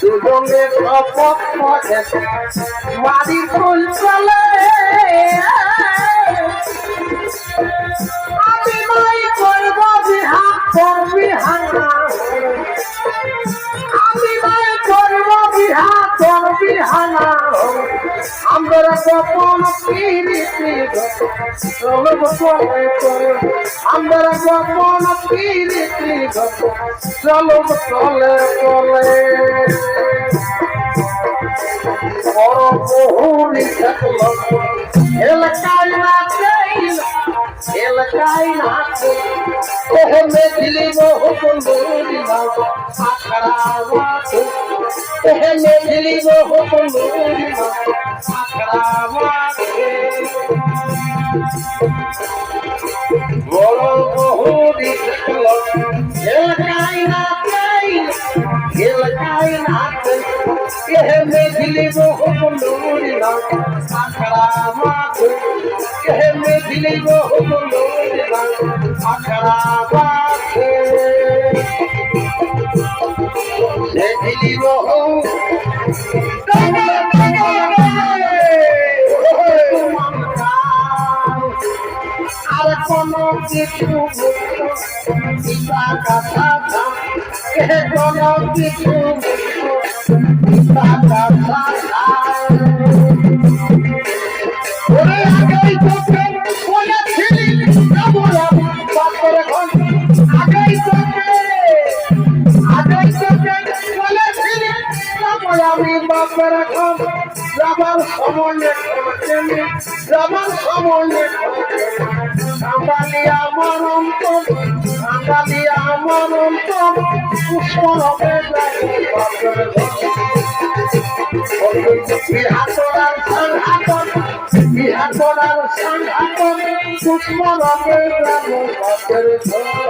দুজনে শপথ করে বাড়ির ফুল চলে। আমি নই করব বিহা করবি হাঙ্গা আমি নয় করব বিহা করবি হানা আমরা গোপন পিরিতি আমরা গোপন পিরিতি চলব চলে চলে বড় বহুরি থাকল এলাকায় নাচে এলাকায় নাচে ওহে মেঘলি বহু বন্ধুরি নাও আখড়া মাছে ওহে মেঘলি বহু বন্ধুরি নাও আখড়া মাছে মেঘলি বহু মেঘলি বহু আর কোন কিছু পিতা ঘর যাবার সময় করছেনি যাবার সময় সাঙ্গালিয়া মনন্ত সাঙ্গালিয়া মনন্ত পুষ্পরবে যাব বাপের ঘর বিহাতরার সংঘাতন বিহাতরার সংঘাতন ঘর আগেই তোকে বলেছিলি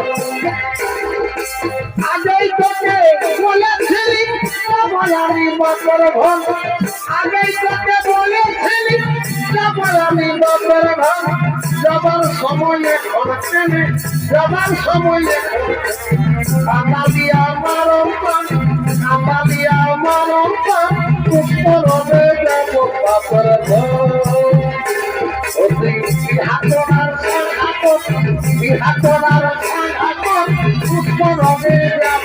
আমি বাপের ঘর আগেই তোকে বলেছিলি আমি বাপের ঘর যাবার সময়ে খরচে যাবার সময়ে আমার অন্তর কাঁদালি আমার বিহাতনার বিহাতনার পুষ্প রবে যাব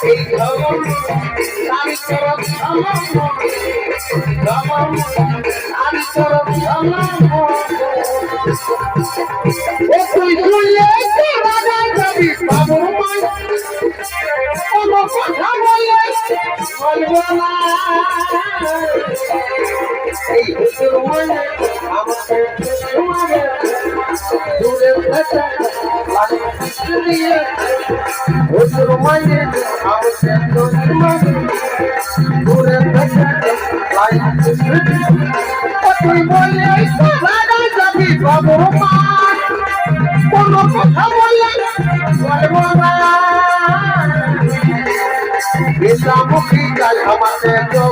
সাথে পাহাড় দেখতে বড়ই লাগে রে ভালো এই তুই বললে রাজা যাবি বাবুর মাই কোনো কথা বললে বলব না বিদ্যামুখী গাল আমাকে কেউ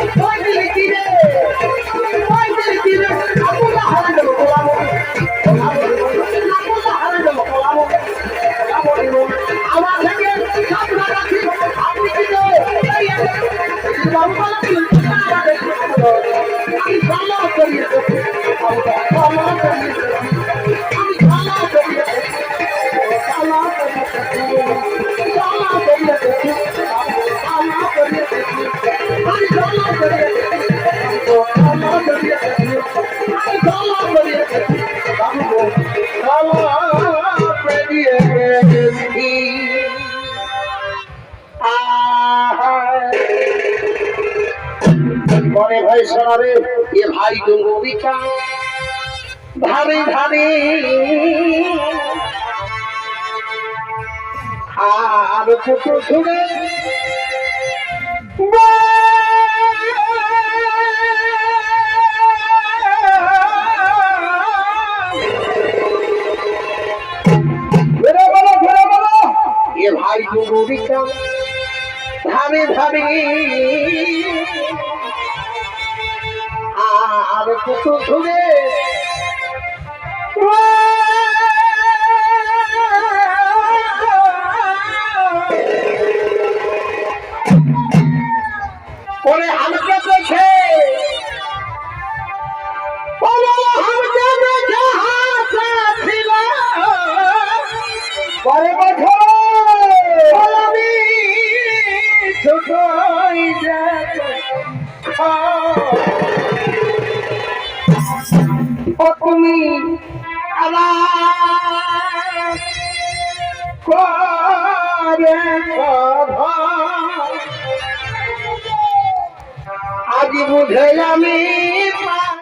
Let's. হয় সোনারে এ ভাই ডুঙ্গুরিকা ধারে ধারে আর ছুড়ে ঘুরে ভাই ডুঙ্গুরিকা ধারে ধারে আর কিছু ছুড়ে ও তুমি আমার করে আজ বুঝে আমি